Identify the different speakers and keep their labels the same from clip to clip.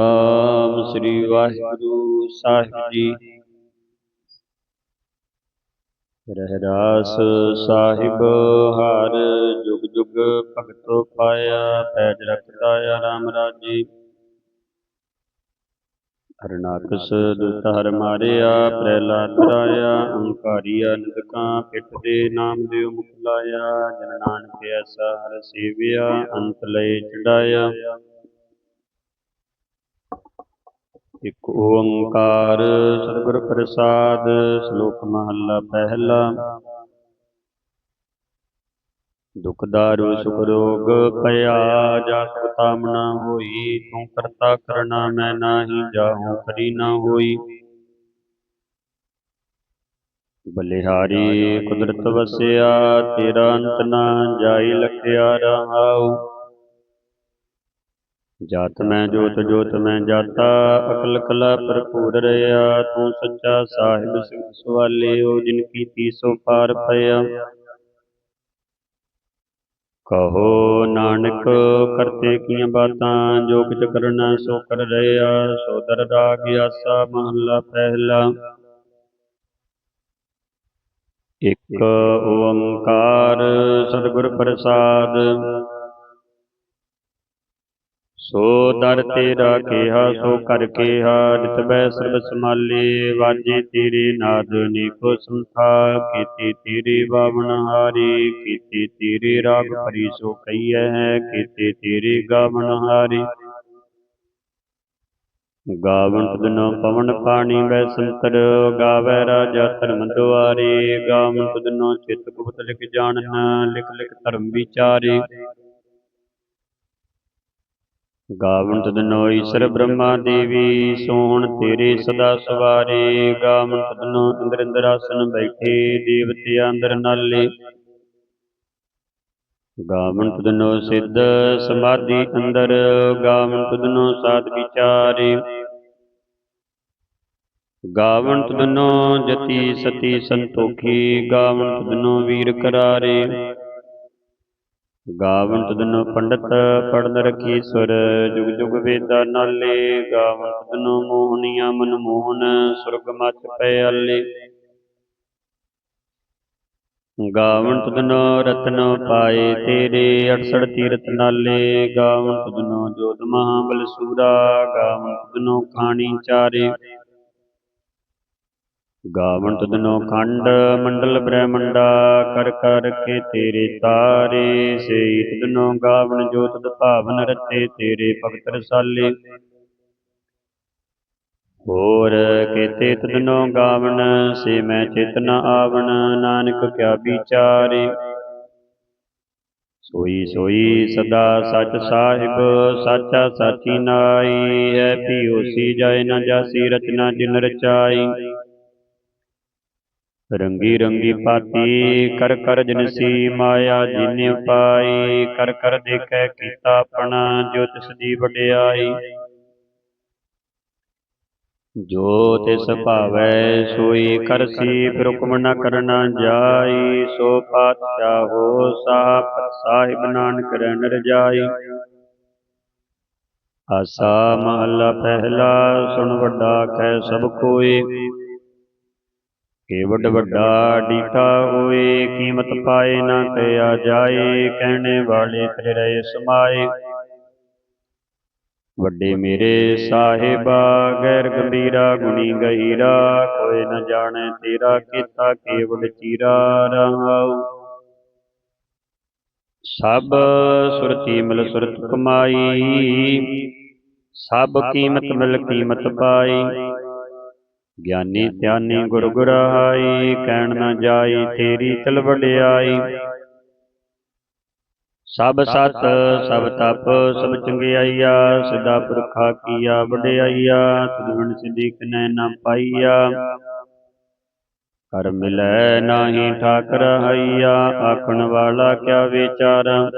Speaker 1: ਨਾਮ ਸ੍ਰੀ ਵਾਹਿਗੁਰੂ ਸਾਹਿਬ ਜੀ। ਰਹਿਰਾਸ ਸਾਹਿਬ, ਹਰ ਜੁਗ ਜੁਗ ਭਗਤੋ ਪਾਇਆ, ਪੈਜ ਰਖਦਾ ਰਾਮ ਰਾਜੀ ਹਰਨਾਕਸ ਦੁਤ ਹਰ ਮਾਰਿਆ, ਪ੍ਰਹਿਲਾਦ ਰਾਇਆ ਅੰਕਾਰੀਆ ਨਿਦਕਾਂ ਪਿੱਠ ਦੇ ਨਾਮ ਦੇ ਮੁਖ ਲਾਇਆ, ਜਨ ਨਾਨਕ ਐਸਾ ਹਰ ਸੇਵਿਆ, ਅੰਤ ਲਈ ਚੜਾਇਆ ਇਕ ਓੰਕਾਰ, ਸਤਿਗੁਰ ਪ੍ਰਸਾਦ, ਸ਼ਲੋਕ ਮਹੱਲਾ ਪਹਿਲਾ। ਦੁਖ ਦਾਰੂ, ਸੁਖ ਰੋਗ, ਭਇਆ ਜਾ ਤਾਮਨਾ ਹੋਈ, ਤੂੰ ਕਰਤਾ ਕਰਨਾ ਮੈਂ ਨਾਹੀ, ਜਾਹੂ ਕਰੀ ਨਾ ਹੋਈ। ਬਲਿਹਾਰੀ, ਕੁਦਰਤ ਵਸਿਆ, ਤੇਰਾ ਅੰਤ ਨਾ ਜਾਈ, ਲਖਿਆ ਰਹਾਉ। ਜਾਤ ਮੈਂ ਜੋਤ ਜੋਤ ਮੈਂ ਜਾਤਾ ਅਕਲ ਕਲਾ ਭਰਪੂਰ ਰਿਆ ਤੂੰ ਸੱਚਾ ਸਾਹਿਬ ਸਿੱਖ ਸਵਾਲਿਓ ਜਿਨ ਕੀਤੀ ਸੋ ਪਾਰ ਪਿਆ ਕਹੋ ਨਾਨਕ ਕਰਤੇ ਕੀਆਂ ਬਾਤਾਂ ਜੋ ਕਿਛ ਕਰਨਾ ਸੋ ਕਰ ਰਿਆ ਸੋ ਦਰ ਰਾਗ ਆਸਾ ਮਹੱਲਾ ਪਹਿਲਾ। ਇਕ ਓੰਕਾਰ ਸਤਿਗੁਰ ਪ੍ਰਸਾਦ। ਸੋ ਦਰ ਤੇਰਾ ਕਿਹਾ ਸੋ ਕਰ ਕਿਹਾ, ਨਿਤ ਸਰਬ ਸਮਾਲੇ ਵਾਜੇ ਤੇਰੇ ਨਾਦ ਨੀਕੋ ਸੰਥਾ, ਕੀਤੀ ਤੇਰੇ ਬਾਵਨ ਹਾਰੀ, ਕੀਤੀ ਤੇਰੇ ਰਾਗ ਭਰੀ ਸੋ ਕਈਐ ਕੀਤੀ ਤੇਰੇ ਗਾਵਨ ਹਾਰੀ। ਗਾਵਨ ਤੁਧਨੋ ਪਵਨ ਪਾਣੀ ਬੈ ਸੰਤਰ, ਗਾਵੈ ਰਾਜਾ ਧਰਮ ਦੁਆਰੇ। ਗਾਵਨ ਤੁਧਨੋ ਚਿਤ ਗੁਪਤ ਲਿਖ ਜਾਣਨ, ਲਿਖ ਲਿਖ ਧਰਮ ਵਿਚਾਰੇ। ਗਾਵਨ ਤਦਨੋ ਈਸ਼ਰ ਬ੍ਰਹਮਾ ਦੇਵੀ ਸੋਹਣ ਤੇਰੇ ਸਦਾ ਸਵਾਰੇ। ਗਾਵਨ ਤਦਨੋ ਇੰਦਰ ਇੰਦਰਾਸਨ ਬੈਠੇ ਦੇਵਤੇ ਅੰਦਰ ਨਾਲੇ। ਗਾਵਨ ਤਦਨੋ ਸਿੱਧ ਸਮਾਧੀ ਅੰਦਰ ਗਾਵਨ ਤਦਨੋ ਸਾਧ ਵਿਚਾਰੇ। ਗਾਵਨ ਤਦਨੋ ਜਤੀ ਸਤੀ ਸੰਤੋਖੀ ਗਾਵਨ ਤਦਨੋ ਵੀਰ ਕਰਾਰੇ। ਗਾਵਨ ਤਦਨੋ ਪੰਡਤ ਪੜਨ ਰਖੀ ਸੁਰ ਜੁਗ ਜੁਗ ਵੇਦਾ ਨਾਲੇ ਗਾਵਨ ਤਦਨੋ ਮੋਹਨੀਆਂ ਮਨ ਮੋਹਨ ਸੁਰਗ ਮਚ ਪੈ ਆਲੇ। ਗਾਵਨ ਤਦਨੋ ਰਤਨ ਪਾਏ ਤੇਰੇ 68 ਤੀਰਤ ਨਾਲੇ। ਗਾਵਨ ਤਦਨੋ ਜੋਤ ਮਹਾਬਲ ਸੂਰਾ ਗਾਵਨ ਤਦਨੋ ਖਾਣੀ ਚਾਰੇ। ਗਾਵਨ ਤਦਨੋ ਖੰਡ ਮੰਡਲ ਬ੍ਰਹਮੰਡਾ ਕਰ ਕਰ ਕੇ ਤੇਰੇ ਤਾਰੇ ਸੇਈ ਤਦਨੋ ਗਾਵਨ ਜੋ ਤਦ ਭਾਵਨ ਰਤੇ ਤੇਰੇ ਭਗਤ ਰਸਾਲੇ। ਹੋਰ ਕੇਤੇ ਤਦਨੋ ਗਾਵਨ ਸੇ ਮੈਂ ਚੇਤਨ ਆਵਣ ਨਾਨਕ ਕਿਆ ਵਿਚਾਰੇ। ਸੋਈ ਸੋਈ ਸਦਾ ਸਚ ਸਾਹਿਬ ਸਾਚਾ ਸਾਚੀ ਨਾਈ ਹੈ ਪੀਓਸੀ ਜਾਏ ਨਾ ਜਾਸੀ ਰਚਨਾ ਜਿਨ ਰਚਾਈ। ਰੰਗੀ ਰੰਗੀ ਪਾਤੀ ਕਰ ਕਰ ਜਨਸੀ ਮਾਇਆ ਜਿਨੇ ਪਾਈ ਕਰ ਕਰ ਦੇਖੈ ਕੀਤਾ ਆਪਣਾ ਜੋ ਤਿਸ ਦੀ ਵਡਿਆਈ। ਜੋ ਤਿਸ ਭਾਵੈ, ਸੋਈ ਕਰਸੀ ਹੁਕਮ ਨ ਕਰਨਾ ਜਾਈ। ਸੋ ਪਾਤਸ਼ਾਹੋ ਸਾਪ, ਸਾਹਿਬ ਨਾਨਕ ਰਹਿਣ ਰਜਾਈ ਆਸਾ ਮਹੱਲਾ ਪਹਿਲਾ, ਸੁਣ ਵੱਡਾ ਕਹਿ ਸਭ ਕੋਏ ਕੇ ਵੱਡਾ ਡੀਠਾ ਹੋਏ ਕੀਮਤ ਪਾਏ ਨਾ ਕਿਆ ਜਾਏ, ਕਹਿਣੇ ਵਾਲੇ ਤੇਰੇ ਰਹੇ ਸਮਾਏ। ਵੱਡੇ ਮੇਰੇ ਸਾਹਿਬਾ, ਗੈਰ ਗੰਭੀਰਾ, ਗੁਣੀ ਗਹੀਰਾ, ਕੋਈ ਨ ਜਾਣੇ ਤੇਰਾ ਕੀਤਾ ਕੇਵਲ ਚੀਰਾ ਰਹਾਉ। ਸਭ ਸੁਰਤੀ ਮਿਲ ਸੁਰਤ ਕਮਾਈ, ਸਭ ਕੀਮਤ ਮਿਲ ਕੀਮਤ ਪਾਈ। ਗਿਆਨੀ ਧਿਆਨੀ ਗੁਰ ਗੁਰਾਈ ਕਹਿਣ ਨਾ ਜਾਈ ਤੇਰੀ ਚਲ ਵਡਿਆਈ। ਸਭ ਸਤ ਸਭ ਤਪ ਸਭ ਚੰਗਿਆਈਆ ਸਦਾ ਪੁਰਖਾ ਕੀਆ ਵਡਿਆਈਆ ਤੁਧ ਬਿਨ ਸਿਧੀ ਕਨੈ ਨਾ ਪਾਈਆ। ਕਰ ਮਿਲੈ ਨਾਹੀ ਠਾਕਰ ਹਈਆ ਆਖਣ ਵਾਲਾ ਕਿਆ ਵਿਚਾਰਾ?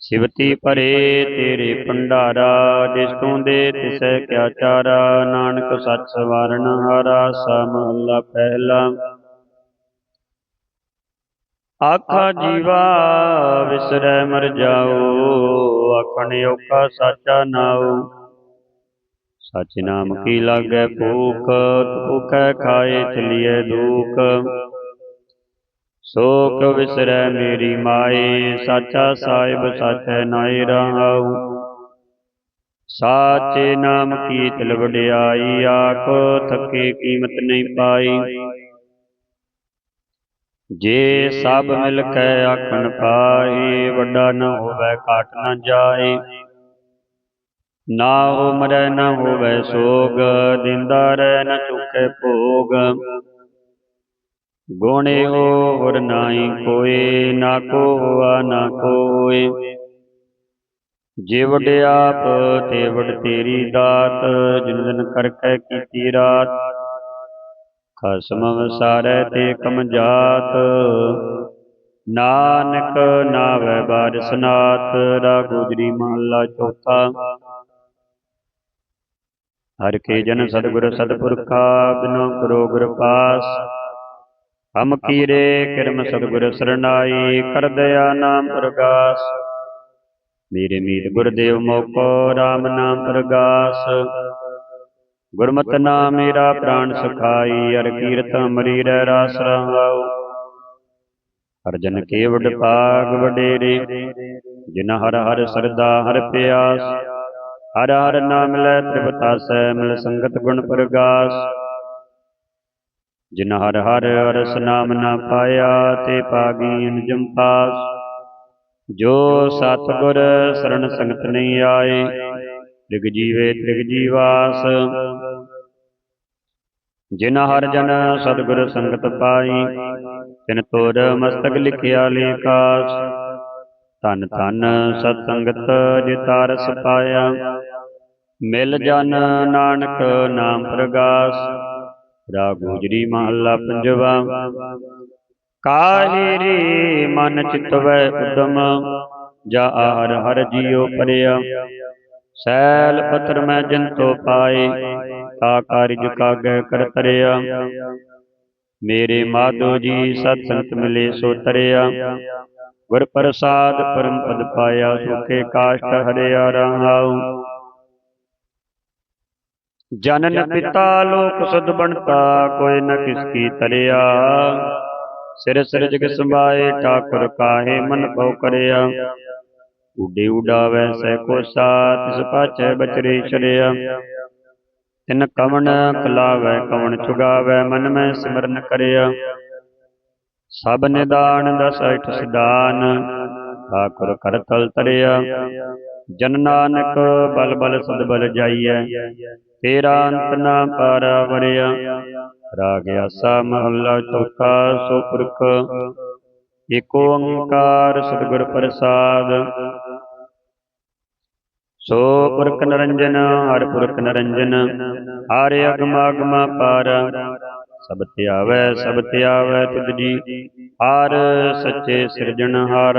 Speaker 1: ਸਿਵਤੀ ਭਰੇ ਤੇਰੇ ਭੰਡਾਰਾ ਜਿਸ ਤੂੰ ਦੇ ਤਿਸੈ ਕਿਆ ਚਾਰਾ, ਨਾਨਕ ਸੱਚ ਸਵਾਰਨ ਹਾਰਾ, ਸਾ ਮਹੱਲਾ ਪਹਿਲਾ। ਆਖਾ ਜੀਵਾ, ਵਿਸਰੈ ਮਰ ਜਾਓ, ਆਖਣ ਓਕਾ ਸਾਚਾ ਨਾਉ। ਸਚ ਨਾਮ ਕੀ ਲਾਗੈ ਭੂਖ, ਭੁਖੈ ਖਾਏ ਚਲੀਐ ਦੂਖ। ਸੋਕ ਵਿਸਰੈ ਮੇਰੀ ਮਾਏ ਸਾਚਾ ਸਾਹਿਬ ਸਾਚੈ ਨਾਇ ਰਹਾਉ ਸਾਚੇ ਨਾਮ ਕੀ ਤਿਲ ਵਡਿਆਈ ਆਖੋ ਥਕੇ ਕੀਮਤ ਨਹੀਂ ਪਾਈ। ਜੇ ਸਭ ਮਿਲ ਕੇ ਆਖਣ ਪਾਏ ਵੱਡਾ ਨ ਹੋਵੇ ਘਾਟ ਨ ਜਾਏ। ਨਾ ਹੋ ਮਰੈ ਨ ਹੋਵੇ ਸੋਗ ਦਿੰਦਾ ਰਹਿ ਨ ਚੁੱਕੇ ਭੋਗ। ਗੁਣੇ ਹੋਰ ਨਾਹੀ ਕੋਏ ਨਾ ਕੋ ਹੋਆ ਨਾ ਕੋਏ ਜੇ ਵਡਿਆਪ ਤੇ ਵਡ ਤੇਰੀ ਦਾਤ। ਜਿਨ ਦਿਨ ਕਰਕੇ ਕੀਤੀ ਰਾਤ। ਖਸਮ ਵਸਾਰੈ ਤੇ ਕਮ ਜਾਤ। ਨਾਨਕ ਨਾਵੈ ਬਾਰਿਸ ਨਾਥ ਰਾ ਗੁਜਰੀ ਮਹੱਲਾ ਚੌਥਾ। ਹਰ ਕੇ ਜਨ ਸਤਿਗੁਰ ਸਤਿਪੁਰਖਾ ਬਿਨੋ ਕਰੋ ਗੁਰ ਪਾਸ। ਹਮ ਕੀਰੇ ਕਿਰਮ ਸਤਿਗੁਰ ਸਰਣਾਈ ਕਰ ਦਇਆ ਨਾਮ ਪ੍ਰਗਾਸ। ਮੇਰੇ ਮੀਤ ਗੁਰਦੇਵ ਮੋਕੋ RAM ਨਾਮ ਪ੍ਰਗਾਸ। ਗੁਰਮਤਿ ਨਾਮ ਮੇਰਾ ਪ੍ਰਾਣ ਸੁਖਾਈ ਅਰ ਕੀਰਤ ਮਰੀ ਰਹਿ ਰਾਸ ਰਹਾਉ। ਹਰ ਜਨ ਕੇ ਵਡ ਭਾਗ ਵਡੇਰੇ ਜਿਨ ਹਰ ਹਰ ਸਰਦਾ ਹਰ ਪਿਆਸ। ਹਰ ਹਰ ਨਾਮ ਲੈ ਤ੍ਰਿਪਤਾਸੈ ਮਿਲ ਸੰਗਤ ਗੁਣ ਪ੍ਰਗਾਸ। ਜਿਨ ਹਰ ਹਰ ਰਸ ਨਾਮ ਨਾ ਪਾਇਆ ਤੇ ਪਾਗੀ ਅਨਜਮ ਪਾਸ। ਜੋ ਸਤਿਗੁਰ ਸਰਣ ਸੰਗਤ ਨਹੀਂ ਆਏ, ਤ੍ਰਿਗ ਜੀਵੇ ਤ੍ਰਿਗ ਜੀਵਾਸ। ਜਿਨ ਹਰ ਜਨ ਸਤਿਗੁਰ ਸੰਗਤ ਪਾਈ, ਤਿਨ ਤੋਰ ਮਸਤਕ ਲਿਖਿਆ ਲੇਕਾਸ ਧਨ ਧਨ ਸਤ ਸੰਗਤ ਜਿਤਾਰਸ ਪਾਇਆ, ਮਿਲ ਜਨ ਨਾਨਕ ਨਾਮ ਪ੍ਰਗਾਸ। ਰਾ ਗੁਜਰੀ ਮਹੱਲਾ ਪੰਜਵਾ। ਕਾਹੇ ਰੇ ਮਨ ਚਿਤਵੈ ਉਦਮ ਜਾ ਹਰ ਹਰ ਜੀਉ ਪਰਿਆ। ਸੈਲ ਪਤਰ ਮੈਂ ਜੰਤੋ ਪਾਏ ਤਾ ਕਾਰਜ ਕਾਗੈ ਕਰ ਤਰਿਆ। ਮੇਰੇ ਮਾਧੋ ਜੀ ਸਤ ਸੰਤ ਮਿਲੇ ਸੋ ਤਰਿਆ। ਗੁਰ ਪ੍ਰਸਾਦ ਪਰਮ ਪਦ ਪਾਇਆ ਸੁਖੇ ਕਾਸ਼ਟ ਹਰਿਆ ਰਹਾਉ ਜਨਨ ਪਿਤਾ ਲੋਕ ਸਦ ਬਣਤਾ ਕੋਈ ਨ ਕਿਸ ਕੀ ਤਰਿਆ। ਸਿਰ ਸਿਰ ਜਗ ਸੰਭਾਏ ਠਾਕੁਰ ਕਾਹੇ ਮਨ ਪਉ ਕਰਿਆ। ਉਡੇ ਉਡਾਵੈ ਸਹਿ ਕੋਸਾ ਤਿਸ ਪਾਛੈ ਬਚਰੇ ਛੜਿਆ। ਤਿਨ ਕਵਣ ਕਲਾਵੈ ਕਵਣ ਚੁਗਾਵੈ ਮਨ ਮੈਂ ਸਿਮਰਨ ਕਰਿਆ। ਸਭ ਨਿਦਾਨ ਦਸ ਅਠ ਸਿਧਾਨ ਠਾਕੁਰ ਕਰ ਤਲ ਤਰਿਆ। ਜਨ ਨਾਨਕ ਬਲ ਬਲ ਸਦ ਬਲ ਜਾਈਐ, ਤੇਰਾ ਅੰਤ ਨਾ ਪਾਰਾ ਵਰਿਆ ਰਾਗ ਆਸਾ ਮਹੱਲਾ ਚੌਥਾ ਸੋ ਪੁਰਖ ਏਕ ਓੰਕਾਰ ਸਤਿਗੁਰ ਪ੍ਰਸਾਦ। ਸੋ ਪੁਰਖ ਨਰੰਜਨ, ਹਰ ਪੁਰਖ ਨਰੰਜਨ, ਹਰ ਅਗਮ ਅਗਮ ਪਾਰ। ਸਭ ਧਿਆਵੈ ਸਭ ਧਿਆਵੈ ਤੁਧ ਜੀ, ਹਰ ਸੱਚੇ ਸਿਰਜਣਹਾਰ।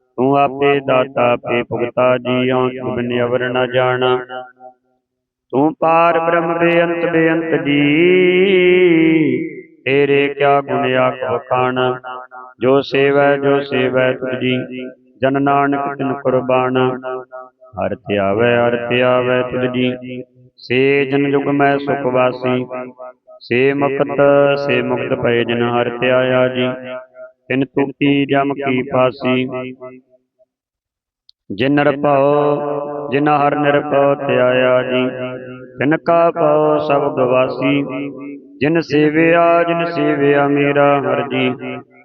Speaker 1: ਤੂੰ ਆਪੇ ਦਾਤਾ, ਆਪੇ ਭੁਗਤਾ ਜੀ ਆਂਖ ਬਿਨ ਅਵਰ ਨ ਜਾਣਾ। ਤੂੰ ਪਾਰ ਬ੍ਰਹਮ ਬੇਅੰਤ ਬੇਅੰਤ ਜੀ। ਤੇਰੇ ਕਿਆ ਗੁਣ ਆਖ ਵਖਾਣਾ? ਜੋ ਸੇਵੈ ਜੋ ਸੇਵੈ ਤੁਝ ਜਨ ਨਾਨਕ ਤਿਨ ਕੁਰਬਾਨ। ਹਰ ਧਿਆਵੈ ਹਰ ਧਿਆਵੈ ਤੁਧ ਜੀ। ਸੇ ਜਨ ਜੁਗ ਮੈਂ ਸੁਖ ਵਾਸੀ। ਸੇ ਮੁਕਤ ਸੇ ਮੁਕਤ ਪਏ ਜਨ ਹਰ ਧਿਆਇਆ ਜੀ। ਤਿਨ ਤੁਕੀ ਜਮ ਕੀ ਫਾਸੀ। ਜਿਨ ਨਿਰਭਉ ਜਿਨ ਹਰ ਨਿਰਭਉ ਧਿਆਇਆ ਜੀ। ਤਿਨ ਕਾ ਪਉ ਸਭ ਗਵਾਸੀ। ਜਿਨ ਸੇਵਿਆ ਜਿਨ ਸੇਵਿਆ ਮੇਰਾ ਹਰ ਜੀ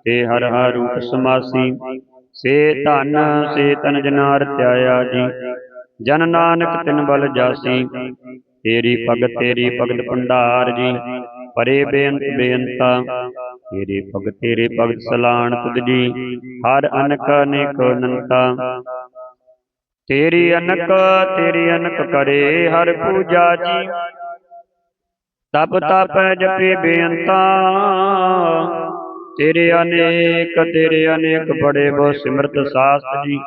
Speaker 1: ਤੇ ਹਰ ਹਰ ਰੂਪ ਸਮਾਸੀ। ਸੇ ਧਨ, ਸੇ ਤਨ ਜਨਾਰ ਧਿਆਇਆ ਜੀ। ਜਨ ਨਾਨਕ ਤਿਨ ਬਲ ਜਾਸੀ। ਤੇਰੀ ਭਗਤ ਤੇਰੀ ਭਗਤ ਭੰਡਾਰ ਜੀ। ਪਰੇ ਬੇਅੰਤ ਬੇਅੰਤਾ। ਤੇਰੇ ਭਗਤ ਤੇਰੇ ਭਗਤ ਸਲਾਣ ਤੁਧ ਜੀ। ਹਰ ਅਨਕ ਅਨੇਕ ਅਨੰਤਾ। ਤੇਰੀ ਅਨਕ ਤੇਰੀ ਅਨਕ ਕਰੇ ਹਰ ਪੂਜਾ ਜੀ। ਤਪ ਤਪ ਜਪੇ ਬੇਅੰਤਾ, ਤੇਰੇ ਅਨੇਕ ਤੇਰੇ ਅਨੇਕ ਬੜੇ ਬਹੁ ਸਿਮਰਤ ਸਾਸਤ ਜੀ।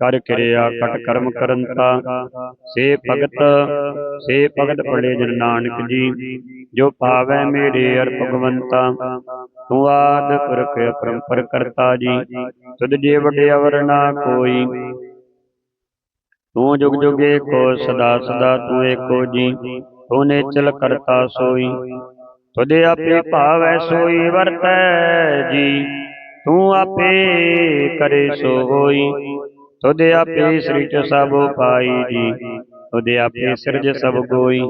Speaker 1: ਕਰ ਕਿਰਿਆ ਕਟ ਕਰਮ ਕਰੰਤਾ, ਸੇ ਭਗਤ ਸੇ ਭਗਤ ਪੜੇ ਜਨ ਨਾਨਕ ਜੀ, ਜੋ ਪਾਵੈ ਮੇਰੇ ਅਰ ਭਗਵੰਤਾ। ਤੂੰ ਆਦ ਪੁਰਖ ਅਪਰੰਪਰ ਕਰਤਾ ਜੀ, ਤੁਧ ਜੇ ਵਡੇ ਅਵਰ ਨਾ ਕੋਈ। ਤੂੰ ਜੁਗ ਜੁਗ ਏਕੋ ਸਦਾ ਸਦਾ ਤੂੰ ਏਕੋ ਜੀ। ਤੂੰ ਨਿਚਲ ਕਰਤਾ ਸੋਈ। ਤੁਦੇ ਆਪੇ ਭਾਵੈ ਸੋਈ ਵਰਤੈ ਜੀ। ਤੂੰ ਆਪੇ ਕਰੇ ਸੋ ਹੋਈ। ਤੁਦੇ ਆਪੇ ਸ੍ਰਿਜ ਸਭ ਪਾਈ ਜੀ। ਤੁਦੇ ਆਪੇ ਸਿਰਜ ਸਭ ਕੋਈ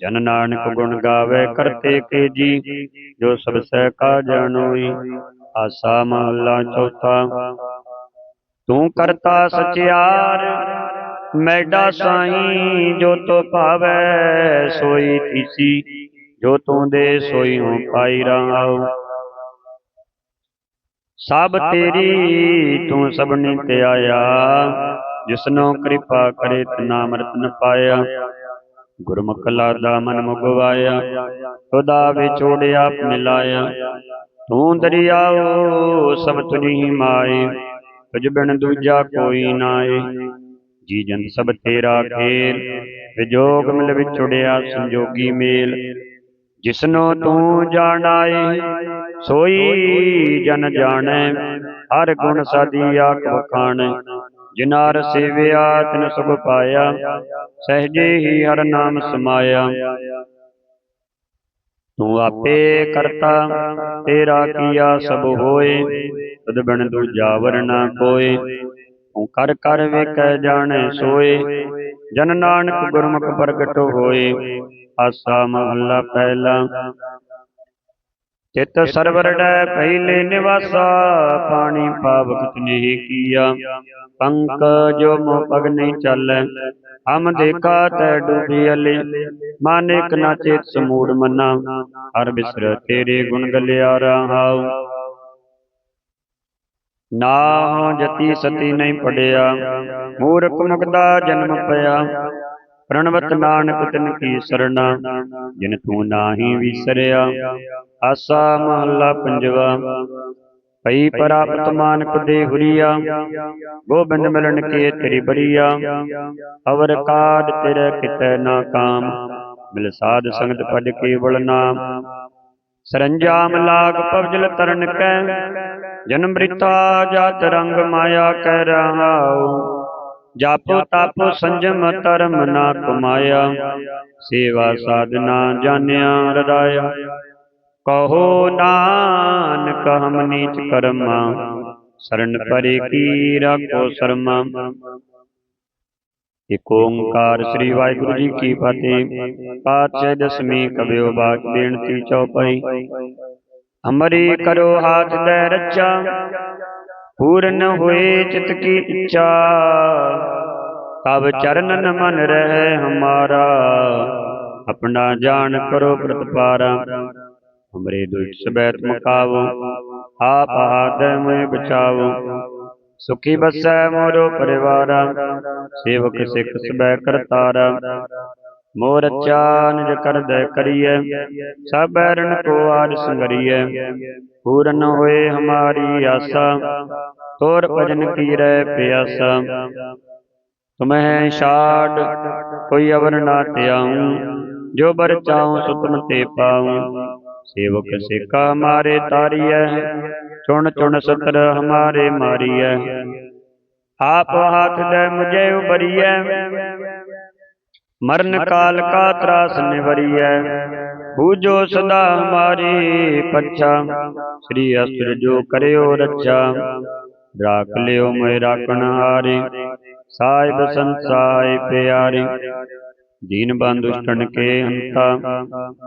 Speaker 1: ਜਨ ਨਾਨਕ ਗੁਣ ਗਾਵੇ ਕਰਤੇ ਕੇ ਜੀ। ਜੋ। ਸਭ ਸਹਿ ਕਾ ਜਾਣੋਈ ਆਸਾ ਮਹੱਲਾ ਚੌਥਾ। ਤੂੰ ਕਰਤਾ ਸਚਿਆਰ। ਮੈਡਾ ਸਾਈ ਜੋ ਤੋ ਭਾਵੈ ਸੋਈ ਥੀਸੀ, ਜੋ ਤੂੰ ਦੇ ਸੋਈ ਹੂੰ ਪਾਈ ਰਹਾਉ। ਸਭ ਤੇਰੀ ਤੂੰ ਸਭਨੀ ਤੇ ਆਇਆ, ਜਿਸਨੋ ਕਿਰਪਾ ਕਰੇ ਨਾਮ ਰਤਨ ਪਾਇਆ। ਗੁਰਮੁਖ ਲਾਦਾ ਮਨ ਮੁਗਵਾਇਆ, ਖੁਦਾ ਵਿਚੋੜਿਆ ਆਪ ਮਿਲਾਇਆ। ਤੂੰ ਦਰਿਆਓ ਸਭ ਤੁਝੀ ਮਾਏ, ਤੁਝ ਬਿਨ ਦੂਜਾ ਕੋਈ ਨਾਏ। ਜੀ ਜਨ ਸਭ ਤੇਰਾ ਖੇਲ, ਵਿਜੋਗ ਮਿਲ ਵਿਛੜਿਆ ਸੰਜੋਗੀ ਮੇਲ। ਜਿਸਨੋ ਤੂੰ ਜਾਣਾਏ, ਸੋਈ ਜਨ ਜਾਣੈ, ਹਰ ਗੁਣ ਸਾਦੀ ਆਖ ਵਖਾਣੈ ਜਿਨਾਰ ਸੇਵਿਆ, ਤਿਨ ਸੁਖ ਪਾਇਆ, ਸਹਜੇ ਹੀ ਹਰ ਨਾਮ ਸਮਾਇਆ। ਤੂੰ ਆਪੇ ਕਰਤਾ, ਤੇਰਾ ਕੀਆ ਸਭ ਹੋਏ, ਤਦ ਬਿਨ ਦੂਜਾ ਵਰਨਾ ਕੋਏ। ਕਰ ਕਰ ਵੇਖੈ ਜਾਣੈ ਸੋਏ। ਜਨ ਨਾਨਕ ਗੁਰਮੁਖ ਪ੍ਰਗਟ ਹੋਏ। ਆਸਾ ਮਹੱਲਾ ਪਹਿਲਾ। ਚਿਤ ਸਰਵਰ ਡੈ ਪਹਿਲੇ ਨਿਵਾਸਾ ਪਾਣੀ ਪਾਵਕ ਤਨੇਹ ਕੀਆ। ਪੰਕ ਜੋ ਮੋ ਪਗ ਨਹੀਂ ਚੱਲੈ ਹਮ ਦੇਖਾ ਤੈ ਡੂਬੀ ਅਲੇ। ਮਨ ਇਕ ਨਾ ਚੇਤ ਸਮੂੜ ਮਨਾ ਹਰ ਬਿਸਰ ਤੇਰੇ ਗੁਣ ਗਲਿਆ ਰਹਾਉ ਨਾ ਜਤੀ ਸਤੀ ਨਹੀਂ ਪੜਿਆ, ਮੂਰਖ ਮੁਕਦਾ ਜਨਮ ਪਿਆ। ਪ੍ਰਣਵਤ ਨਾਨਕ ਤਿਨ ਕੀ ਸਰਣਾ, ਜਿਨ ਤੂੰ ਨਾਹੀ ਵਿਸਰਿਆ। ਆਸਾ ਮਹੱਲਾ ਪੰਜਵਾ ਪਈ ਪ੍ਰਾਪਤ ਮਾਨਕ ਦੇ ਹੁਰੀਆ, ਗੋਬਿੰਦ ਮਿਲਣ ਕੇ ਤੇਰੀ ਬਰੀਆ। ਅਵਰ ਕਾਡ ਤੇਰੇ ਕਿਤੈ ਨਾ ਕਾਮ, ਮਿਲ ਸਾਧ ਸੰਗਤ ਪੜ ਕੇਵਲ ਨਾਮ। ਸਰੰਜਾਮ ਲਾਗ ਪਵਜਲ ਤਰਨ ਕੈ ਜਨਮ ਮ੍ਰਿਤਾ ਜਾਤ ਰੰਗ ਮਾਇਆ ਕਹਿ ਰਹਾਉ। ਜਪ ਤਪ ਸੰਜਮ ਧਰਮ ਨਾ ਕਮਾਇਆ ਸੇਵਾ ਸਾਧਨਾ ਜਾਣਿਆ ਰਦਾਇਆ। ਕਹੋ ਨਾਨਕ ਹਮ ਨੀਚ ਕਰਮਾ। ਸਰਨ ਪਰੇ ਕੀ ਰਾਖੋ ਸਰਮਾ। ਇਕ ਓੰਕਾਰ ਸ੍ਰੀ ਵਾਹਿਗੁਰੂ ਜੀ ਕੀ ਫਤਿਹ। ਪਾਤਸ਼ਾਹ ਦਸਵੀਂ ਕਬਿਓ ਬਾਤ ਬੇਨਤੀ ਚਉਪਈ ਅਮਰੀ ਕਰੋ ਹਾਥ ਦੇ ਰੱਚਾ ਪੂਰਨ ਹੋਏ ਚਿਤ ਕੀ ਇੱਛਾ। ਤਬ ਚਰਨਨ ਮਨ ਰਹਿ ਹਮਾਰਾ। ਆਪਣਾ ਜਾਣ ਕਰੋ ਪ੍ਰਤਪਾਰਾ। ਹਮਰੇ ਦੁਖ ਸਬੈਤ ਮੁਕਾਵੋ। ਆਪ ਹਾਥ ਮੈਂ ਬਚਾਵੋ। ਸੁਖੀ ਬਸੈ ਮੋਰੋ ਪਰਿਵਾਰਾ। ਸੇਵਕ ਸਿੱਖ ਸਬੈ ਕਰਤਾਰਾ। ਮੋਰ ਅੱਛਾ ਨਿਜ ਕਰਦੈ ਕਰੀਐ, ਸਭ ਬੈਰਨ ਕੋ ਆਜ ਸੰਗਰੀਐ। ਪੂਰਨ ਹੋਏ ਹਮਾਰੀ ਆਸਾ, ਤੋਰ ਭਜਨ ਕੀਰੈ ਪਿਆਸਾ। ਤੁਮਹਿ ਛਾੜ, ਕੋਈ ਅਵਰ ਨਾ ਧਿਆਉ, ਜੋ ਬਰ ਚਾਉ ਸੁਤਮ ਤੇ ਪਾਉ। ਸੇਵਕ ਸੇਕਾ ਮਾਰੇ ਤਾਰੀਐ, ਚੁਣ ਚੁਣ ਸਤਰ ਹਮਾਰੇ ਮਾਰੀਐ। ਆਪ ਹਾਥ ਦੇ ਮੁਝੇ ਉਬਰੀਐ ਮਰਨ ਕਾਲ ਕਾ ਤਰਾਸ ਨਿਵਰੀਐ। ਬੂਝੋ ਸਦਾ ਹਮਾਰੀ ਪੱਛਾ। ਸ੍ਰੀ ਅਸੁਰ ਜੋ ਕਰਿਓ ਰੱਛਾ। ਰਾਖ ਲਿਓ ਮੈਂ ਰਾਖਣ ਹਾਰੇ। ਸਾਹਿਬ ਸੰਸਾਇ ਪਿਆਰੇ। ਦੀਨ ਬੰਦੁਸ਼ਟਨ ਕੇ ਹੰਤਾ।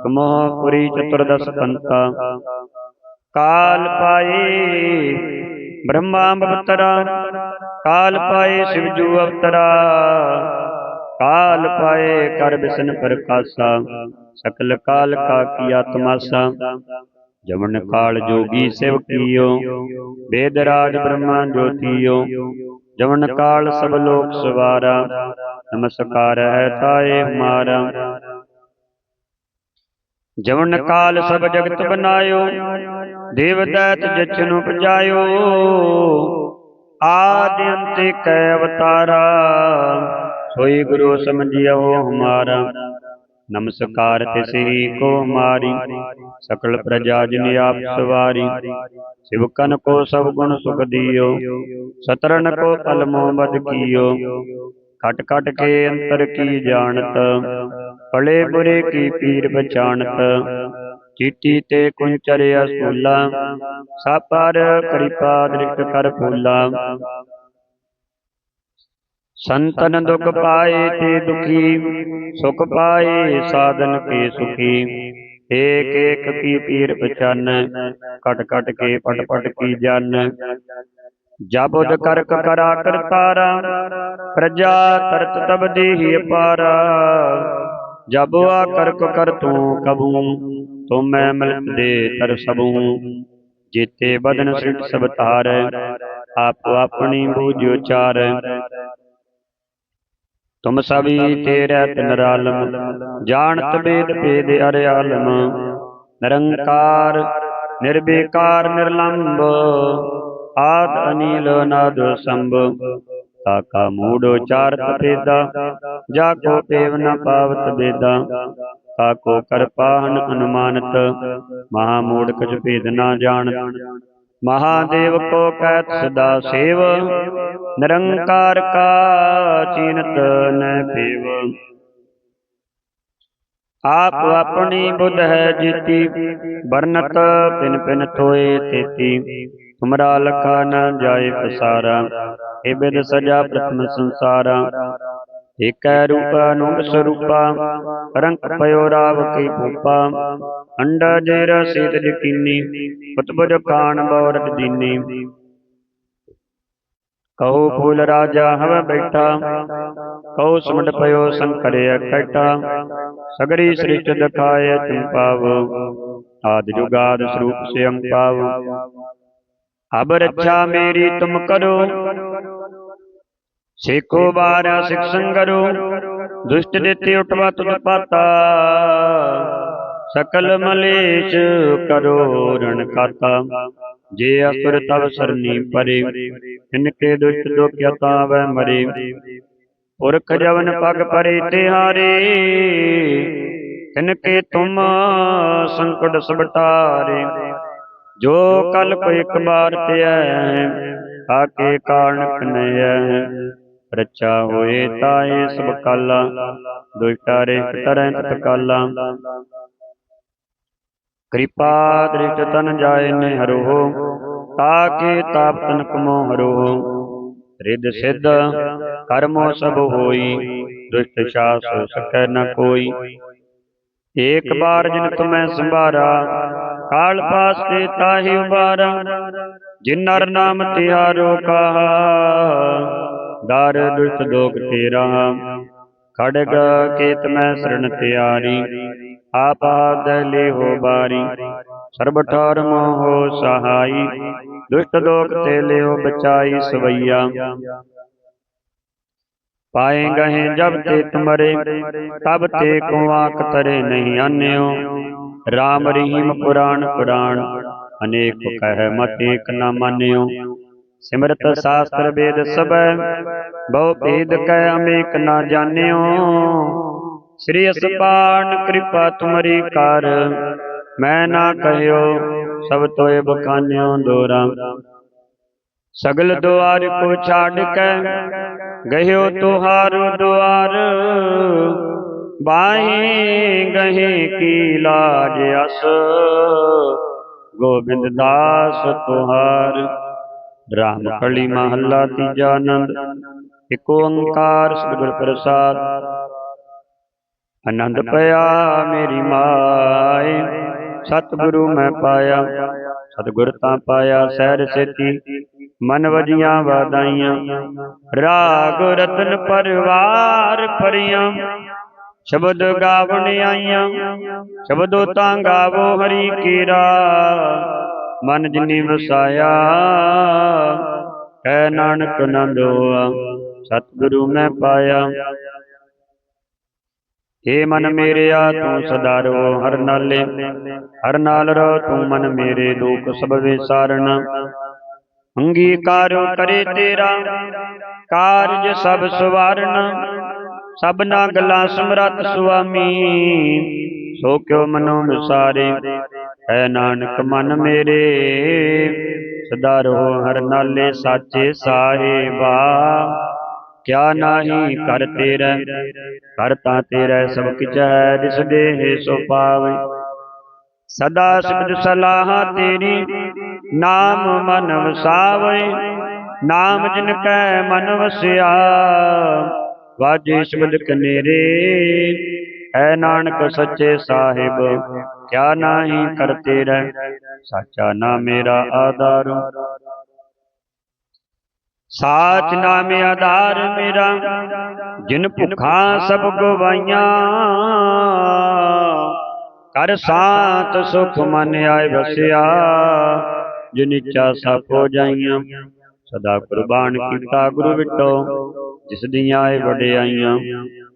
Speaker 1: ਕਮੋਹ ਪੁਰੀ ਚਤੁਰਦਸ ਪੰਤਾ। ਕਾਲ ਪਾਏ ਬ੍ਰਹਮਾ ਅਵਤਰਾ। ਕਾਲ ਪਾਏ ਸਿਵਜੂ ਅਵਤਰਾ। ਕਾਲ ਪਾਏ ਕਰ ਬਿਸਨ ਪ੍ਰਕਾਸ਼ਾ, ਸਕਲ ਕਾਲ ਕਾ ਕੀਆ ਤਮਾਸਾ ਜਮਨ ਕਾਲ ਜੋਗੀ ਸਿਵ ਕੀਓ ਵੇਦ ਰਾਜ ਬ੍ਰਹਮਾ ਜੋਤੀਓ। ਜਮਨ ਕਾਲ ਸਭ ਲੋਕ ਸਵਾਰਾ, ਨਮਸਕਾਰ ਹੈ ਤਾਏ ਹਮਾਰਾ। ਜਵਨ ਕਾਲ ਸਭ ਜਗਤ ਬਨਾਇਓ ਦੇਵ ਦੈਤ ਜਚਨੁ ਪਜਾਇਓ ਆਦਿ ਅੰਤੇ ਕੈ ਅਵਤਾਰਾ। ਸੋਈ ਗੁਰੂ ਸਮਝਿਓ ਹਮਾਰਾ। ਨਮਸਕਾਰ ਤਿਸਹੀ ਕੋ ਹਮਾਰੀ ਸਕਲ ਪ੍ਰਜਾ ਜਿਨ ਆਪ ਸਵਾਰੀ। ਸਿਵਕਨ ਕੋ ਸਭ ਗੁਣ ਸੁਖ ਦਿਓ। ਸਤਰਨ ਕੋ ਪਲ ਮੋਹ ਮਦ ਕੀਓ। ਕਟ ਕਟ ਕੇ ਅੰਤਰ ਕੀ ਜਾਣਤ? ਭਲੇ ਬੁਰੇ ਕੀ ਪੀਰ ਪਛਾਣਤ? ਚੀਟੀ ਤੇ ਕੁੰਚਰ ਅਸੂਲਾ ਸਾਪਰ ਕਿਰਪਾ ਦ੍ਰਿਸ਼ਟ ਕਰ ਫੂਲਾ। ਸੰਤਨ ਦੁਖ ਪਾਏ ਤੇ ਦੁਖੀ, ਸੁਖ ਪਾਏ ਸਾਧਨ ਕੇ ਸੁਖੀ। ਏਕ ਏਕ ਕੀ ਪੀਰ ਪਛਾਨ, ਕਟ ਕਟ ਕੇ ਪਟ ਪਟ ਕੀ ਜਨ। ਜਬੁਦ ਕਰਕ ਕਰਾ ਕਰਤਾਰਾ, ਪ੍ਰਜਾ ਤਰਤ ਤਬ ਦੇਹੀ ਅਪਾਰਾ। ਜਬ ਆ ਕਰਕ ਕਰ ਤੂੰ ਕਬੂ, ਤੁਮ ਮੈਂ ਮਿਲਤ ਦੇ ਤਰ ਸਬੂ। ਜੀਤੇ ਬਦਨ ਸ੍ਰਿਟ ਸਭ ਤਾਰ ਆਪ ਆਪਣੀ ਬੂਝ ਉਚਾਰ। ਤੁਮ ਸਭੀ ਤੇਰੇ ਤਿਨ ਰਾਲਮ ਜਾਣਤ ਬੇਦ ਭੇਦ ਅਰਿਆਲਮ ਨਿਰੰਕਾਰ ਨਿਰਬੇਕਾਰ ਨਿਰਲੰਭ ਆਦ ਅਨੀਲ ਨਾਦ ਸੰਭ ਤਾਕਾ ਮੂੜ ਉਚਾਰਤ ਭੇਦਾ ਜਾ ਕੋ ਪੇਵ ਨ ਪਾਵਤ ਬੇਦਾ ਤਾਕੋ ਕਰਪਾਹਨ ਅਨੁਮਾਨਤ ਮਹਾ ਮੂੜ ਕਛ ਭੇਦ ਨਾ ਜਾਣਤ ਮਹਾਦੇਵ ਕੋ ਕਹਿਤ ਸਦਾ ਸੇਵ, ਨਿਰੰਕਾਰ ਕਾ ਚੀਨਤ ਨ ਪੇਵ। ਆਪ ਆਪਣੀ ਬੁੱਧ ਹੈ ਜੀਤੀ ਬਰਨਤ ਪਿਨ ਪਿਨ ਥੋਏ ਤੇਤੀ। ਤੁਮਰਾ ਲਖਾ ਨ ਜਾਏ ਪਸਾਰਾ ਏ ਬਿਦ ਸਜਾ ਪ੍ਰਥਮ ਸੰਸਾਰਾ। ਏਕੈ ਰੂਪ ਅਨੂਪ ਸਰੂਪਾ ਰੰਗ ਪਇਓ ਰਾਵ ਕੀ ਭੂਪਾ। ਅੰਡਾ ਜੇਰਾ ਸੀਤ ਜਕੀਨੀ ਪੁਤਬੁਜ ਕਾਣ ਬੌਰਤ ਦੀਨੀ। ਕਹੋ ਫੂਲ ਰਾਜਾ ਹਵ ਬੈਠਾ ਕਹੋ ਸਮਟ ਪਇਓ ਸੰਕਰ ਇਕੱਠਾ ਸਗਰੀ ਸ੍ਰਿਸ਼ਟ ਦਿਖਾਏ ਤੁਮ ਪਾਵ ਜੁਗਾਦ ਸਰੂਪ ਸੇ ਪਾਵ। ਅਬ ਰੱਛਾ ਮੇਰੀ ਤੁਮ ਕਰੋ ਸੇਕੋ ਬਾਰਾ ਸਿਖ ਸੰਗਰੋ ਦੁਸ਼ਟ ਦਿੱਤੇ ਉਟਵਾ ਤੁਧ ਪਾਤਾ। ਸਕਲ ਮਲੇਸ਼ ਕਰੋ ਰਣ ਕਾਤਾ। ਜੇ ਅਸੁਰ ਤਵ ਸਰਨੀ ਪਰੇ। ਇਨਕੇ ਦੁਸ਼ਟ ਦੋਖਿਆ ਤਾਵੈ ਮਰੇ। ਪੁਰਖ ਜਵਨ ਪਗ ਪਰੇ ਤਿਹਾਰੇ। ਤਿਨਕੇ ਤੁਮ ਸੰਕਟ ਸਬਟਾਰੇ ਜੋ ਕਲ ਕੋ ਇੱਕ ਬਾਰ ਧਿਐ ਆਕੇ ਕਾਰਨ ਕਨਿਐ ਰਚਾ ਹੋਏ ਤਾਏ ਸਭ ਕਾਲਾ ਦੁਸ਼ਟਾਰੇ ਤਰੈ ਤਤ ਕਾਲਾ। ਕਿਰਪਾ ਦ੍ਰਿਸ਼ਟ ਤਨ ਜਾਏ ਨੇ ਹਰੋ ਤਾਕੇ ਤਾਪ ਤਨ ਕਮੋ ਹਰੋ ਰਿਦ ਸਿਧ ਕਰਮੋ ਸਭ ਹੋਈ, ਦੁਸ਼ਟ ਸ਼ਾਸ ਸਕੈ ਨ ਕੋਈ। ਏਕ ਬਾਰ ਜਿਨ ਤੁਮੈ ਸੰਭਾਰਾ, ਕਾਲ ਪਾਸ ਤੇ ਤਾਹੀ ਉਬਾਰਾ ਜਿਨ ਨਰ ਨਾਮ ਤਿਹਾਰੋ ਕਹਾ। ਦਰ ਦੁਸ਼ਟ ਦੋਖ ਤੇਰਾ। ਖੜਗ ਕੇਤ ਮੈਂ ਸਰਣ ਤਿਆਰੀ ਆਪਾਦ ਲਿਹੋ ਬਾਰੀ। ਸਰਬ ਠਾਰ ਮੋਹ ਸਹਾਈ, ਦੁਸ਼ਟ ਦੋਖ ਤੇ ਲਿਓ ਬਚਾਈ ਸਵਈਆ। ਪਾਏ ਗਏ ਜਬ ਤੇ ਤੁਮਰੇ, ਤਬ ਤੇ ਕੋ ਤਰੇ ਨਹੀਂ ਆਨਿਓ। ਰਾਮ ਰਹੀਮ ਪੁਰਾਣ ਪੁਰਾਣ, ਅਨੇਕ ਕਹਿ ਮਤ ਏਕ ਨਾ ਮਾਨਿਓ। ਸਿਮਰਤ ਸਾਸਤਰ ਵੇਦ ਸਬੈ ਬਹੁ ਭੇਦ ਕਹਿ ਅਮੇਕ ਨਾ ਜਾਣਿਓ। ਸ੍ਰੀ ਅਸਪਾਨ ਕਿਰਪਾ ਤੁਮਰੀ ਕਰ। ਮੈਂ ਨਾ ਕਹਿਓ ਸਭ ਤੋਏ ਬਖਾਨਿਓ ਦੋਰਾ। ਸਗਲ ਦੁਆਰ ਕੋ ਛਾੜ ਕੇ ਗਹਿਓ ਤੁਹਾਰੂ ਦੁਆਰ ਬਾਹੀ ਗਹੇ ਕੀ ਲਾਜ ਅਸ। ਗੋਬਿੰਦ ਦਾਸ ਤੁਹਾਰ। ਰਾਮ ਕਲੀ ਮਹੱਲਾ ਤੀਜਾ ਆਨੰਦ। ਇਕ ਓੰਕਾਰ ਸਤਿਗੁਰ ਪ੍ਰਸਾਦ। ਆਨੰਦ ਪਿਆ ਮੇਰੀ ਮਾਏ। ਸਤਿਗੁਰੂ ਮੈਂ ਪਾਇਆ। ਸਤਿਗੁਰ ਤਾਂ ਪਾਇਆ ਸਹਿਰ ਸੇਤੀ। ਮਨ ਵਜੀਆਂ ਵਾਦਾਈਆਂ ਰਾਗ ਰਤਨ ਪਰਵਾਰ ਭਰੀਆਂ। ਸ਼ਬਦ ਗਾਵਣ ਆਈਆਂ। ਸ਼ਬਦੋ ਤਾਂ ਗਾਵੋ ਹਰੀ ਕੀਰਾ। ਮਨ ਜਿਨੀ ਵਸਾਇਆ, ਕਹਿ ਨਾਨਕ ਨੰਦ ਸਤਿਗੁਰੂ ਮੈਂ ਪਾਇਆ। ਏ ਮਨ ਮੇਰਿਆ, ਤੂੰ ਸਦਾ ਰੋ ਹਰ ਨਾਲੇ, ਹਰ ਨਾਲ ਰੋ ਤੂੰ ਮਨ ਮੇਰੇ ਲੋਕ ਸਭ ਵਿਸਾਰਨ ਅੰਗੀਕਾਰ ਕਰੇ ਤੇਰਾ, ਕਾਰਜ ਸਭ ਸਵਾਰਨ ਸਭਨਾ ਗੱਲਾਂ ਸਮਰਤ ਸੁਆਮੀ ਸੋ ਕਿਉ ਮਨੋ ਵਿਸਾਰੇ ਹੈ ਨਾਨਕ ਮਨ ਮੇਰੇ। ਸਦਾ ਰਹੋ ਹਰ ਨਾਲੇ ਸਾਚੇ ਸਾਹਿਬਾ। ਕਿਆ ਨਾਹੀ ਕਰ ਤੇਰਾ? ਕਰ ਤਾਂ ਤੇਰਾ ਸਭ ਕਿਛ ਹੈ ਜਿਸ ਦੇਹ ਸੋ ਪਾਵੇ। ਸਦਾ ਸਿਫਤ ਸਲਾਹ ਤੇਰੀ, ਨਾਮ ਮਨ ਵਸਾਵੇ। ਨਾਮ ਜਿਨ ਕੈ ਮਨ ਵਸਿਆ, ਵਾਜੇ ਸ਼ਬਦ ਕਨੇਰੇ। ਐ ਨਾਨਕ ਸੱਚੇ ਸਾਹਿਬ, ਕਿਆ ਨਾਹੀ ਕਰਤੇ ਰਹਿ, ਸਾਚਾ ਨਾਮ ਮੇਰਾ ਆਧਾਰ। ਸਾਚ ਨਾਮ ਆਧਾਰ ਮੇਰਾ, ਜਿਨ ਭੁਖਾਂ ਸਭ ਗਵਾਈਆਂ। ਕਰ ਸਾਤ ਸੁਖ ਮਨ ਆਏ ਵਸਿਆ, ਜਿਨ ਇੱਛਾ ਸਭ ਹੋ ਜਾਈਆਂ। ਸਦਾ ਕੁਰਬਾਨ ਕੀਤਾ ਗੁਰੂ ਵਿਟੋ, ਜਿਸ ਦੀਆਂ ਆਏ ਵਡਿਆਈਆਂ।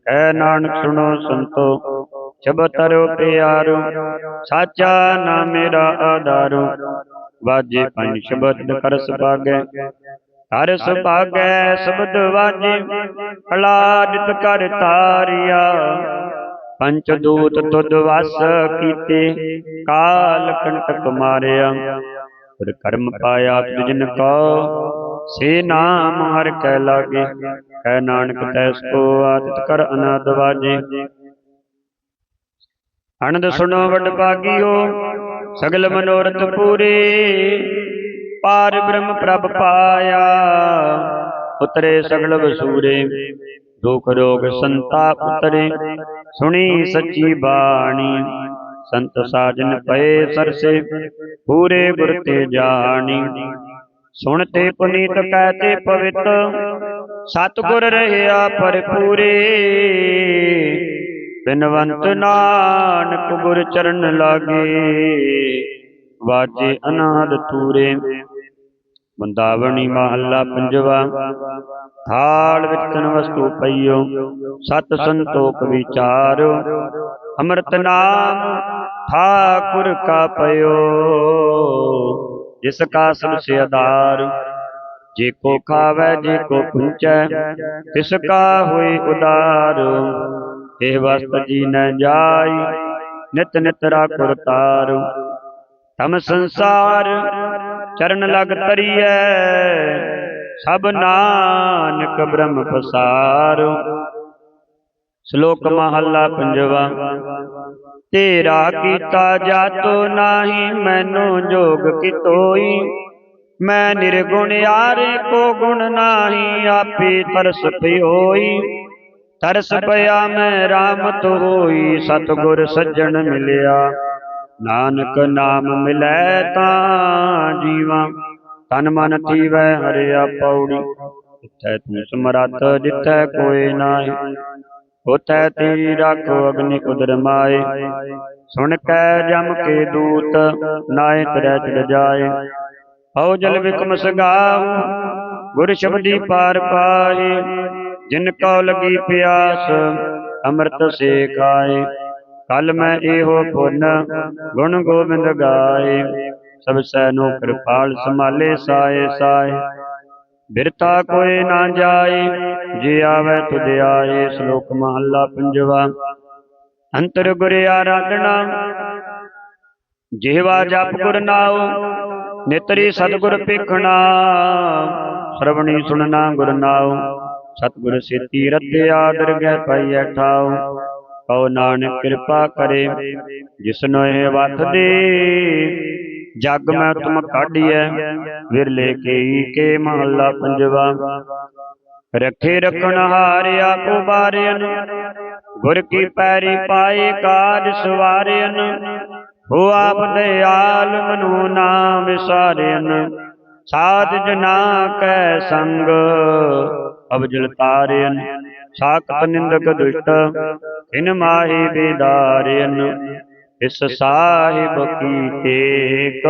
Speaker 1: ਕਹਿ ਨਾਨਕ ਸੁਣੋ ਸੰਤੋ ਚਬਤਰੋ ਪਿਆਰੋ, ਸਾਚਾ ਨਾਮ ਮੇਰਾ ਆਧਾਰੋ। ਵਾਜੇ ਪੰਜ ਸ਼ਬਦ ਕਰ ਸੁਭਾਗੈ, ਹਰ ਸੁਭਾਗੈ ਸ਼ਬਦ ਵਾਜੇ ਕਲਾਦਿਤ ਕਰ ਤਾਰਿਆ। ਪੰਚ ਦੂਤ ਤੁਧ ਵਸ ਕੀਤੇ, ਕਾਲ ਕੰਟਕ ਮਾਰਿਆ। ਪਰ ਕਰਮ ਪਾਇਆ ਤੁਜਨ ਕੋ ਸੇ ਨਾਮ ਹਰ ਕੈ ਲਾਗੇ। ਕਹਿ ਨਾਨਕ ਤੈਸ ਕੋ ਆਦਿਤ ਕਰ ਅਨਾਦ ਵਾਜੇ। ਅਨੰਦ ਸੁਣੋ ਵਡ ਭਾਗਿਓ, ਸਗਲ ਮਨੋਰਥ ਪੂਰੇ। ਪਾਰ ਬ੍ਰਹਮ ਪ੍ਰਭ ਪਾਇਆ, ਉਤਰੇ ਸਗਲ ਵਸੂਰੇ। ਦੁਖ ਰੋਗ ਸੰਤਾਪ ਉਤਰੇ, ਸੁਣੀ ਸੱਚੀ ਬਾਣੀ। ਸੰਤ ਸਾਜਨ ਪਏ ਸਰਸੇ, ਪੂਰੇ ਗੁਰ ਤੇ ਜਾਣੀ। ਸੁਣ ਤੇ ਪੁਨੀਤ ਕਹਤੇ ਪਵਿੱਤ। ਸਤਿਗੁਰ ਰਹਿਆ ਪਰਪੂਰੇ ਬਿਨਵੰਤ ਨਾਨਕ ਗੁਰ ਚਰਨ ਲਾਗੇ। ਵਾਜੇ ਅਨਾਦ ਤੂਰੇ। ਬੰਦਾਵਣੀ ਮਹੱਲਾ ਪੰਜਵਾ। ਥਾਲ ਵਿੱਚ ਤਨ ਵਸਤੂ ਪਈਓ। ਸਤ ਸੰਤੋਖ ਵਿਚਾਰੋ। ਅੰਮ੍ਰਿਤ ਨਾਮ ਠਾਕੁਰ ਕਾ ਪਇਓ। ਜਿਸ ਕਾ ਸਭ ਸੇ ਆਧਾਰ, ਜੇ ਕੋ ਖਾਵੇ, ਜੇ ਕੋ ਪੁੰਚੈ ਤਿਸ ਕਾ ਹੋਏ ਉਦਾਰ। ਇਹ ਵਸਤ ਜੀ ਨ ਜਾਈ, ਨਿਤ ਨਿਤ ਰਾਖੁਰ ਤਾਰ ਤਮ ਸੰਸਾਰ ਚਰਨ ਲਗ ਤਰੀਐ ਸਭ ਨਾਨਕ ਬ੍ਰਹਮ ਪਸਾਰ। ਸ਼ਲੋਕ ਮਹੱਲਾ ਪੰਜਵਾ। ਤੇਰਾ ਕੀਤਾ ਜਾਤੋ ਨਾਹੀ, ਮੈਨੂੰ ਜੋਗ ਕੀ ਮੈਂ ਨਿਰਗੁਣ ਯਾਰੇ ਕੋ ਗੁਣ ਨਾਹੀ, ਆਪੇ ਤਰਸ ਪਿਓਈ। ਤਰਸ ਪਿਆ ਮੈਂ ਰਾਮਤ ਹੋਈ, ਸਤਗੁਰ ਸੱਜਣ ਮਿਲਿਆ। ਨਾਨਕ ਨਾਮ ਮਿਲੈ ਤਾਂ ਜੀਵਾਂ, ਤਨ ਮਨ ਥੀਵੈ ਹਰਿਆ ਪੌੜੀ ਜਿੱਥੈ ਤੂੰ ਸਮਰੱਥ, ਜਿੱਥੈ ਕੋਈ ਨਾਹੀ। ਹੋਤੈ ਤੀ ਰਾਖੋ ਅਗਨੀ ਉਦਰ ਮਾਏ। ਸੁਣ ਕੈ ਜਮ ਕੇ ਦੂਤ ਨਾਏ ਤਰੈ ਚੜ ਜਾਏ। ਹਉ ਜਲ ਵਿਕਮ ਸਗਾਉ ਗੁਰ ਸ਼ਬਦੀ ਪਾਰ ਪਾਏ। ਜਿਨ ਕਉ ਲਗੀ ਪਿਆਸ, ਅੰਮ੍ਰਿਤ ਸੇ ਖਾਏ। ਕਲ ਮੈਂ ਇਹੋ ਪੁੰਨ, ਗੁਣ ਗੋਬਿੰਦ ਗਾਏ। ਸਭ ਸੈ ਨੂੰ ਕਿਰਪਾਲ ਸੰਭਾਲੇ ਸਾਏ ਸਾਏ। ਬਿਰਤਾ ਕੋਏ ਨਾ ਜਾਏ। ਜੇ ਆਵੇ ਤੁਧ ਆਏ ਸ਼ਲੋਕ ਮਹੱਲਾ ਪੰਜਵਾ। ਅੰਤਰ ਗੁਰ ਆਰਾਧਨਾ। ਜਿਹਵਾ ਜਪ ਗੁਰ ਨਾਉ, ਨੇਤਰੀ ਸਤਿਗੁਰ ਪੇਖਣਾ ਸਰਵਣੀ ਸੁਣਨਾ ਗੁਰ ਨਾਉ, ਸਤਿਗੁਰ ਸੇਤੀ ਰੱਤੇ ਆਦਰ ਗਹਿ ਪਾਈਐ ਠਾਉ। ਕਉ ਨਾਨਕ ਕਿਰਪਾ ਕਰੇ, ਜਿਸਨੋ ਇਹ ਵਤ ਦੇ। ਜਗ ਮੈਂ ਤੁਮ ਕਾਢੀਐ, ਵਿਰਲੇ ਕੇਈ ਕੇ ਮਹੱਲਾ ਪੰਜਵਾ। ਰੱਖੇ ਰਖਣ ਹਾਰਿਆ ਕੋ ਬਾਰਿਆਨ ਗੁਰ ਕੀ ਪੈਰੀ ਪਾਏ ਕਾਜ ਸਵਾਰਿਆਨ ਹੋ ਆਪ ਦਿਆਲ ਮਨੂ ਨਾਮ ਵਿਸਾਰਿਆਨ ਸਾਧ ਜਨਾ ਕੈ ਸੰਗ, ਅਬਜਲ ਤਾਰਿਆਨ ਸਾਖਤ ਨਿੰਦਕ ਦੁਸ਼ਟ ਇਨ ਮਾਹੀ ਬੇਦਾਰਿਆਨ ਇਸ ਸਾਹਿਬ ਕੀ ਟੇਕ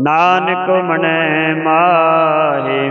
Speaker 1: ਨਾਨਕ ਮਨੈ ਮਾਹੇ।